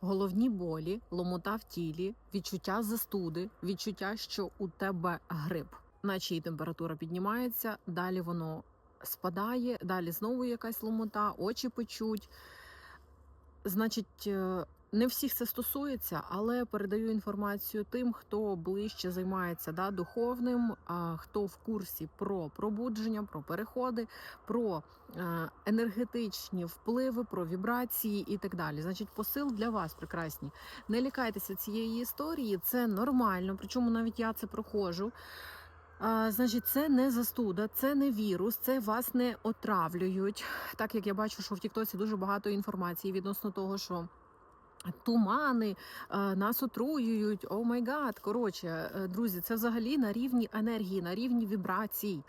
головні болі, ломота в тілі, відчуття застуди, відчуття, що у тебе грип, наче і температура піднімається, далі воно спадає, далі знову якась ломота, очі печуть. Значить, е, не всіх це стосується, але передаю інформацію тим, хто ближче займається да, духовним, а хто в курсі про пробудження, про переходи, про енергетичні впливи, про вібрації і так далі. Значить, посил для вас прекрасні. Не лякайтеся цієї історії, це нормально. Причому навіть я це проходжу. А, значить, це не застуда, це не вірус, це вас не отравлюють. Так як я бачу, що в Тіктосі дуже багато інформації відносно того, що. Тумани е, нас отруюють, о май гад. Коротше, е, друзі, це взагалі на рівні енергії, на рівні вібрацій.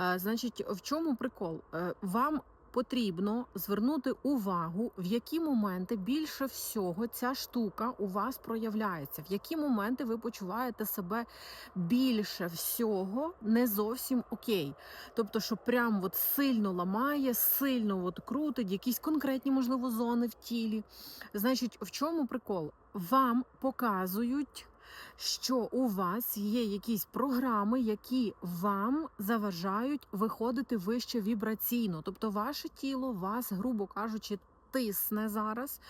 Е, Значить, в чому прикол? Вам потрібно звернути увагу, в які моменти більше всього ця штука у вас проявляється, в які моменти ви почуваєте себе більше всього не зовсім окей. Тобто, що прям от сильно ламає, сильно от крутить, якісь конкретні, можливо, зони в тілі. Значить, в чому прикол? Вам показують, що у вас є якісь програми, які вам заважають виходити вище вібраційно. Тобто, ваше тіло вас, грубо кажучи, тисне зараз.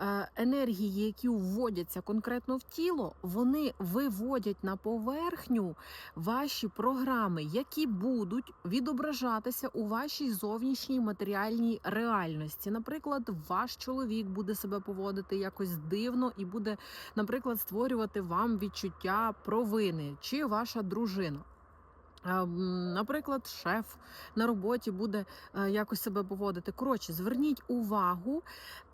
Е, Енергії, які вводяться конкретно в тіло, вони виводять на поверхню ваші програми, які будуть відображатися у вашій зовнішній матеріальній реальності. Наприклад, ваш чоловік буде себе поводити якось дивно і буде, наприклад, створювати вам відчуття провини, чи ваша дружина. Наприклад, шеф на роботі буде е, якось себе поводити. Коротше, зверніть увагу.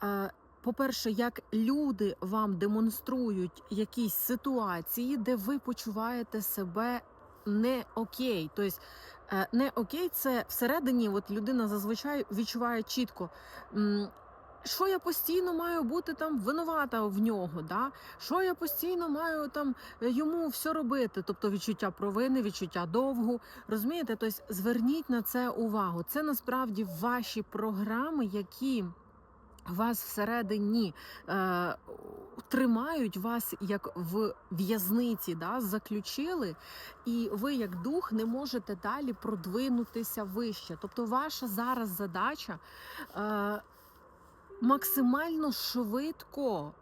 е, По-перше, як люди вам демонструють якісь ситуації, де ви почуваєте себе не окей. Тобто е, не окей, це всередині, от людина зазвичай відчуває чітко. Що я постійно маю бути там винувата в нього? Да? Що я постійно маю там е, йому все робити? Тобто відчуття провини, відчуття довгу. Розумієте? Тобто зверніть на це увагу. Це насправді ваші програми, які вас всередині е, тримають вас як в в'язниці, да, заключили, і ви, як дух, не можете далі продвинутися вище. Тобто, ваша зараз задача е, максимально швидко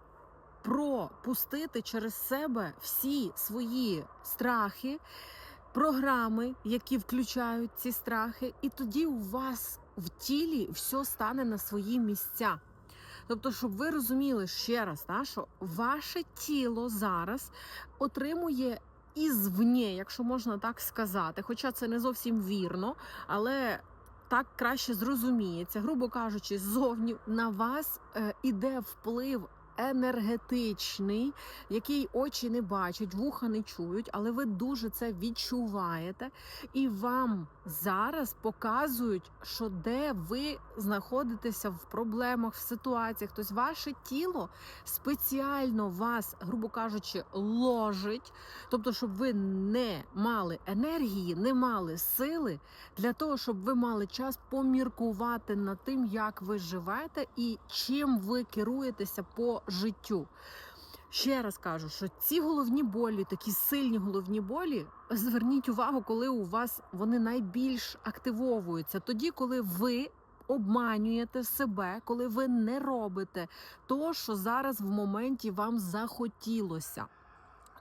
пропустити через себе всі свої страхи, програми, які включають ці страхи, і тоді у вас в тілі все стане на свої місця. Тобто, щоб ви розуміли ще раз, та, що ваше тіло зараз отримує ізвні, якщо можна так сказати, хоча це не зовсім вірно, але так краще зрозуміється, грубо кажучи, ззовні на вас е, іде вплив. Енергетичний, який очі не бачать, вуха не чують, але ви дуже це відчуваєте, і вам зараз показують, що де ви знаходитеся в проблемах, в ситуаціях. Тобто ваше тіло спеціально вас, грубо кажучи, ложить, тобто, щоб ви не мали енергії, не мали сили для того, щоб ви мали час поміркувати над тим, як ви живете і чим ви керуєтеся по життю. Ще раз кажу, що ці головні болі, такі сильні головні болі, зверніть увагу, коли у вас вони найбільш активовуються. Тоді, коли ви обманюєте себе, коли ви не робите то, що зараз в моменті вам захотілося.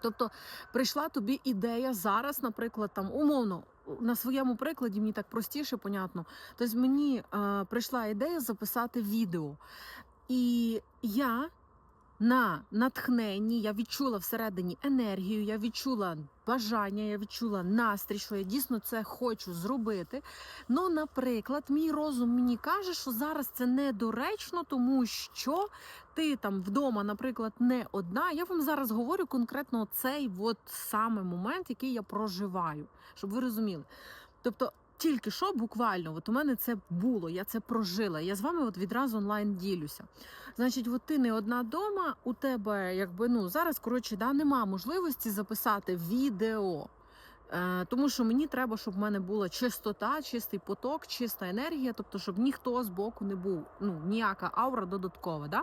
Тобто прийшла тобі ідея зараз, наприклад, там умовно. На своєму прикладі мені так простіше, понятно. Тобто мені е, прийшла ідея записати відео. І я на натхненні, я відчула всередині енергію, я відчула бажання, я відчула настрій, що я дійсно це хочу зробити. Ну, наприклад, мій розум мені каже, що зараз це недоречно, тому що ти там вдома, наприклад, не одна. Я вам зараз говорю конкретно цей от саме момент, який я проживаю, щоб ви розуміли. Тобто. Тільки що буквально, от у мене це було, я це прожила. Я з вами от відразу онлайн ділюся. Значить, от ти не одна дома, у тебе якби ну зараз коротше да, нема можливості записати відео. Е, тому що мені треба, щоб в мене була чистота, чистий поток, чиста енергія, тобто, щоб ніхто з боку не був, ну ніяка аура додаткова. Да?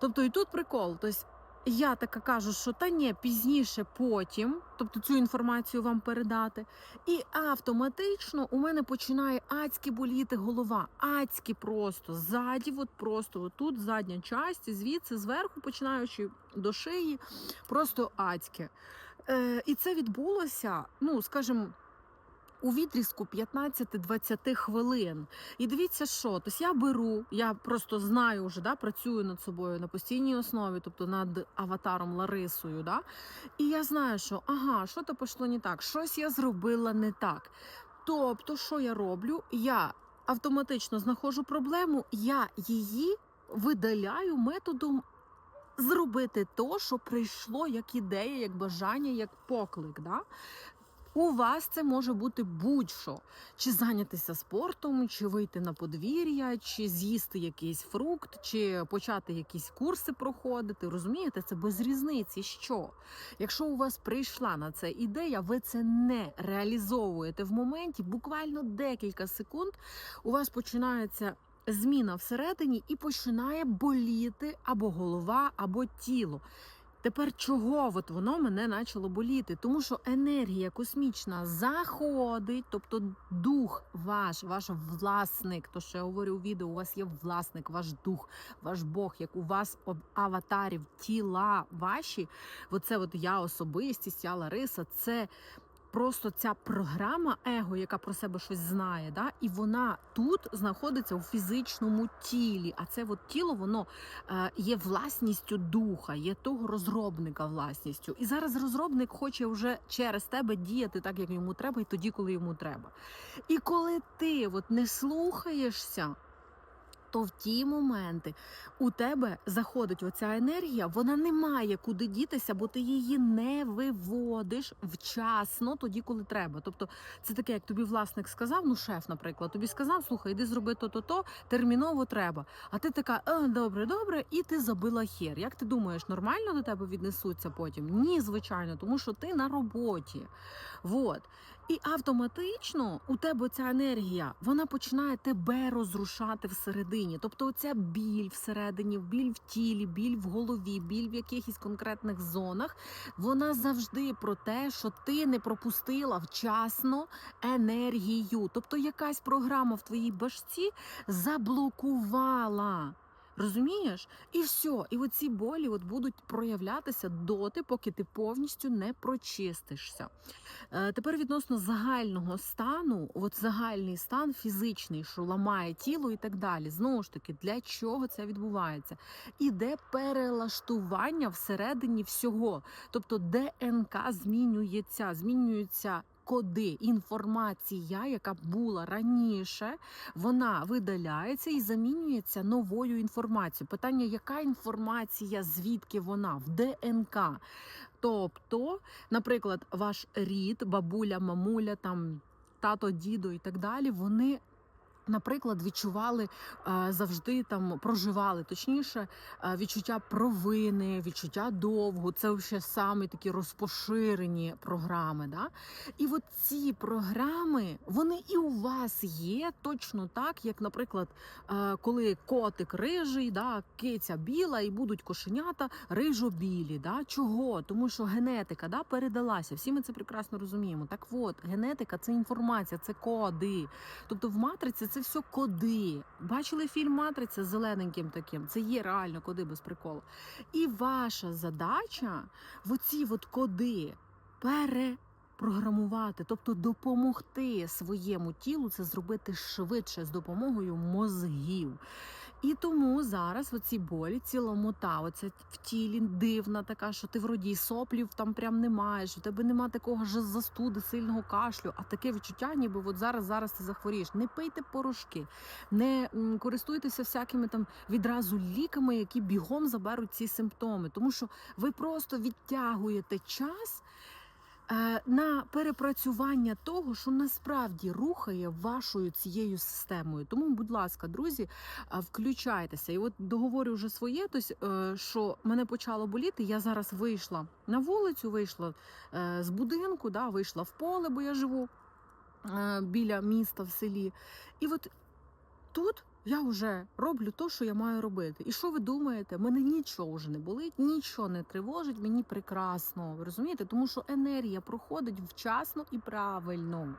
Тобто, і тут прикол. Тобто, я така кажу, що та ні, пізніше, потім, тобто цю інформацію вам передати. І автоматично у мене починає адськи боліти голова. Адськи просто ззаді, от просто от тут задня часть, звідси зверху, починаючи до шиї, просто адське. Е, і це відбулося, ну скажімо, у відрізку 15-20 хвилин. І дивіться, що тобто я беру, я просто знаю вже, да, працюю над собою на постійній основі, тобто над аватаром Ларисою. Да? І я знаю, що ага, що то пішло не так, щось я зробила не так. Тобто, що я роблю? Я автоматично знаходжу проблему, я її видаляю методом зробити то, що прийшло як ідея, як бажання, як поклик. Да? У вас це може бути будь-що. Чи зайнятися спортом, чи вийти на подвір'я, чи з'їсти якийсь фрукт, чи почати якісь курси проходити. Розумієте, це без різниці. Що? Якщо у вас прийшла на це ідея, ви це не реалізовуєте в моменті, буквально декілька секунд, у вас починається. Зміна всередині і починає боліти або голова, або тіло. Тепер чого от воно мене почало боліти? Тому що енергія космічна заходить, тобто дух ваш, ваш власник. То що я говорю у відео, у вас є власник, ваш дух, ваш Бог, як у вас аватарів, тіла ваші. Оце от я особистість, я Лариса, це. Просто ця програма его, яка про себе щось знає, да, і вона тут знаходиться у фізичному тілі. А це от тіло воно е, є власністю духа, є того розробника власністю. І зараз розробник хоче вже через тебе діяти так, як йому треба, і тоді, коли йому треба. І коли ти от не слухаєшся. То в ті моменти у тебе заходить оця енергія, вона не має куди дітися, бо ти її не виводиш вчасно, тоді, коли треба. Тобто, це таке, як тобі власник сказав, ну шеф, наприклад, тобі сказав, слухай, іди зроби то-то, то терміново треба. А ти така, е, добре, добре, і ти забила хер. Як ти думаєш, нормально до тебе віднесуться потім? Ні, звичайно, тому що ти на роботі. Вот. І автоматично у тебе ця енергія вона починає тебе розрушати всередині. Тобто, оця біль всередині, біль в тілі, біль в голові, біль в якихось конкретних зонах. Вона завжди про те, що ти не пропустила вчасно енергію. Тобто, якась програма в твоїй башці заблокувала. Розумієш? І все. І оці болі от будуть проявлятися доти, поки ти повністю не прочистишся. Е, тепер відносно загального стану, от загальний стан фізичний, що ламає тіло і так далі. Знову ж таки, для чого це відбувається? Іде перелаштування всередині всього. Тобто ДНК змінюється, змінюється. Коди інформація, яка була раніше, вона видаляється і замінюється новою інформацією. Питання, яка інформація, звідки вона в ДНК? Тобто, наприклад, ваш рід, бабуля, мамуля, там тато, дідо і так далі, вони. Наприклад, відчували е, завжди там проживали точніше е, відчуття провини, відчуття довгу. Це вже саме такі розпоширені програми. Да? І от ці програми вони і у вас є точно так, як, наприклад, е, коли котик рижий, да, киця біла, і будуть кошенята рижо-білі. Да? Чого? Тому що генетика да, передалася. Всі ми це прекрасно розуміємо. Так от, генетика це інформація, це коди. Тобто в матриці це все коди. Бачили фільм Матриця з зелененьким таким? Це є реально коди без приколу. І ваша задача в оці от коди перепрограмувати, тобто допомогти своєму тілу це зробити швидше з допомогою мозгів. І тому зараз оці болі, ціломота, оця в тілі дивна така, що ти вроді соплів там прям не маєш, у тебе нема такого ж застуди, сильного кашлю, а таке відчуття, ніби от зараз зараз ти захворієш. Не пийте порошки, не користуйтеся всякими там відразу ліками, які бігом заберуть ці симптоми, тому що ви просто відтягуєте час. Е, на перепрацювання того, що насправді рухає вашою цією системою. Тому, будь ласка, друзі, е, включайтеся. І от договорю вже своє, тобто, що мене почало боліти. Я зараз вийшла на вулицю, вийшла з будинку, да, вийшла в поле, бо я живу біля міста в селі. І от тут я вже роблю те, що я маю робити. І що ви думаєте? Мене нічого вже не болить, нічого не тривожить, мені прекрасно. Розумієте? Тому що енергія проходить вчасно і правильно.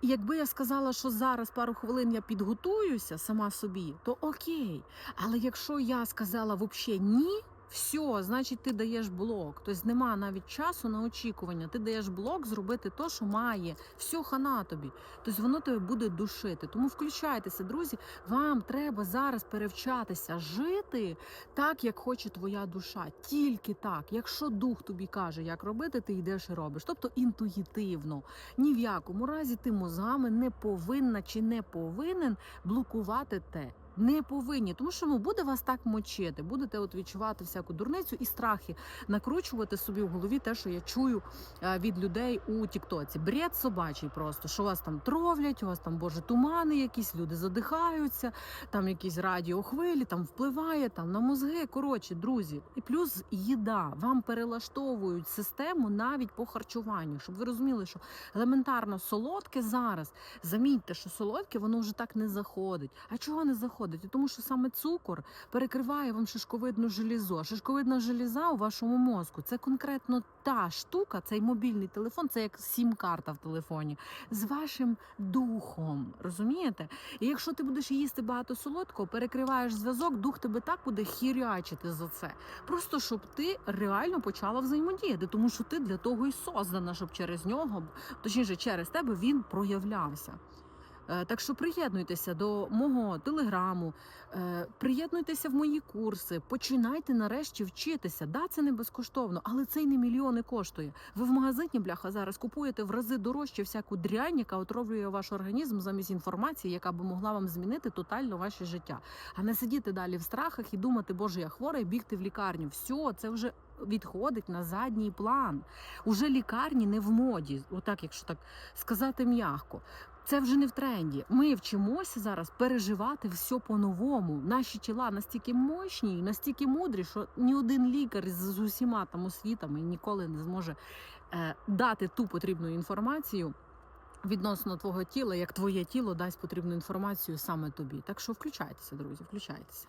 І якби я сказала, що зараз пару хвилин я підготуюся сама собі, то окей. Але якщо я сказала взагалі ні, все, значить ти даєш блок. Тобто нема навіть часу на очікування. Ти даєш блок зробити те, що має. Все хана тобі. Тобто воно тебе буде душити. Тому включайтеся, друзі. Вам треба зараз перевчатися жити так, як хоче твоя душа. Тільки так. Якщо дух тобі каже, як робити, ти йдеш і робиш. Тобто інтуїтивно. Ні в якому разі ти мозгами не повинна чи не повинен блокувати те. Не повинні, тому що ну буде вас так мочити, будете от відчувати всяку дурницю і страхи, накручувати собі в голові те, що я чую е, від людей у Тіктоці. Бред собачий просто, що вас там тровлять, у вас там боже тумани, якісь люди задихаються, там якісь радіохвилі, там впливає там на мозги. Коротше, друзі, і плюс їда. Вам перелаштовують систему навіть по харчуванню, щоб ви розуміли, що елементарно солодке зараз. Замітьте, що солодке воно вже так не заходить. А чого не заходить? І Тому що саме цукор перекриває вам шишковидну желізу. А Шишковидна желіза у вашому мозку це конкретно та штука, цей мобільний телефон, це як сім-карта в телефоні з вашим духом. Розумієте? І якщо ти будеш їсти багато солодкого, перекриваєш зв'язок, дух тебе так буде хірячити за це. Просто щоб ти реально почала взаємодіяти, тому що ти для того і создана, щоб через нього, точніше, через тебе він проявлявся. Е, Так що приєднуйтеся до мого телеграму, е, приєднуйтеся в мої курси, починайте нарешті вчитися. Да, це не безкоштовно, але це й не мільйони коштує. Ви в магазині бляха зараз купуєте в рази дорожче всяку дрянь, яка отровлює ваш організм замість інформації, яка би могла вам змінити тотально ваше життя. А не сидіти далі в страхах і думати, боже, я хвора, бігти в лікарню. Все, це вже відходить на задній план. Уже лікарні не в моді, отак, якщо так сказати м'яко. Це вже не в тренді. Ми вчимося зараз переживати все по-новому. Наші тіла настільки мощні, і настільки мудрі, що ні один лікар з, усіма там освітами ніколи не зможе е, дати ту потрібну інформацію. Відносно твого тіла, як твоє тіло дасть потрібну інформацію саме тобі. Так що включайтеся, друзі, включайтеся.